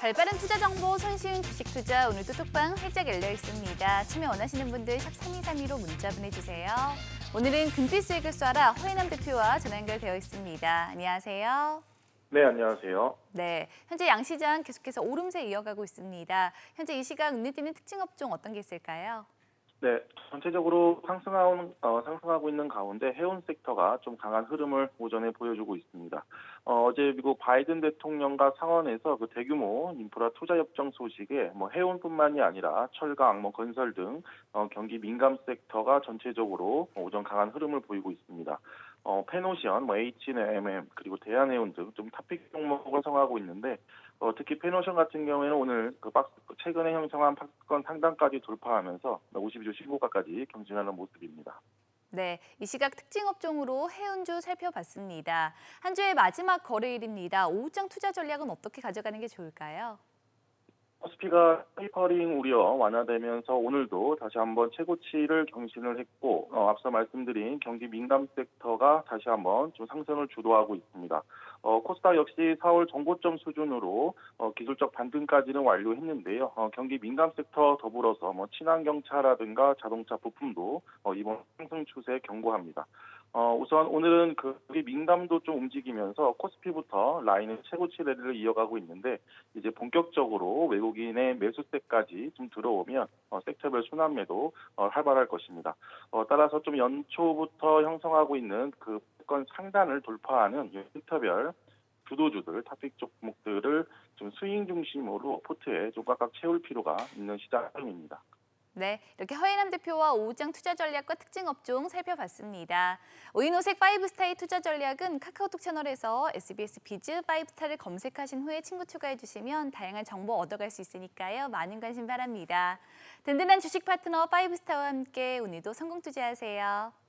발빠른 투자 정보 손쉬운 주식 투자 오늘도 톡방 활짝 열려 있습니다. 참여 원하시는 분들 샵 3232로 문자 보내주세요. 오늘은 금빛 수익을 쏴라 허인남 대표와 전화 연결되어 있습니다. 안녕하세요. 네, 안녕하세요. 네, 현재 양시장 계속해서 오름세 이어가고 있습니다. 현재 이 시각 눈에 띄는 특징 업종 어떤 게 있을까요? 네, 전체적으로 상승하고, 어, 상승하고 있는 가운데 해운 섹터가 좀 강한 흐름을 오전에 보여주고 있습니다. 어, 제 미국 바이든 대통령과 상원에서 그 대규모 인프라 투자 협정 소식에 뭐 해운뿐만이 아니라 철강, 뭐 건설 등 어, 경기 민감 섹터가 전체적으로 오전 강한 흐름을 보이고 있습니다. 어, 페노시언, 뭐 H&M 그리고 대한해운 등 좀 탑픽 종목을 형성하고 있는데 어, 특히 페노션 같은 경우에는 오늘 그 박스 최근에 형성한 박스권 상단까지 돌파하면서 52주 신고가까지 경신하는 모습입니다. 네, 이 시각 특징 업종으로 해운주 살펴봤습니다. 한 주의 마지막 거래일입니다. 오후장 투자 전략은 어떻게 가져가는 게 좋을까요? 코스피가 페이퍼링 우려 완화되면서 오늘도 다시 한번 최고치를 경신을 했고 어, 앞서 말씀드린 경기 민감 섹터가 다시 한번 좀 상승을 주도하고 있습니다. 어, 코스닥 역시 4월 정고점 수준으로 어, 기술적 반등까지는 완료했는데요. 어, 경기 민감 섹터 더불어서 뭐 친환경차라든가 자동차 부품도 어, 이번 상승 추세 경고합니다. 어, 우선 오늘은 그 우리 민감도 좀 움직이면서 코스피부터 라인의 최고치 랠리를 이어가고 있는데 이제 본격적으로 외국인의 매수세까지 좀 들어오면 어, 섹터별 순환매도 어, 활발할 것입니다. 어, 따라서 좀 연초부터 형성하고 있는 그 건 상단을 돌파하는 이 섹터별 주도주들, 탑픽 종목들을 좀 스윙 중심으로 포트에 좀 꽉꽉 채울 필요가 있는 시장 흐름입니다. 네, 이렇게 허인남 대표와 오후장 투자 전략과 특징 업종 살펴봤습니다. 오인오색 5스타의 투자 전략은 카카오톡 채널에서 SBS 비즈 5스타를 검색하신 후에 친구 추가해 주시면 다양한 정보 얻어갈 수 있으니까요. 많은 관심 바랍니다. 든든한 주식 파트너 5스타와 함께 오늘도 성공 투자하세요.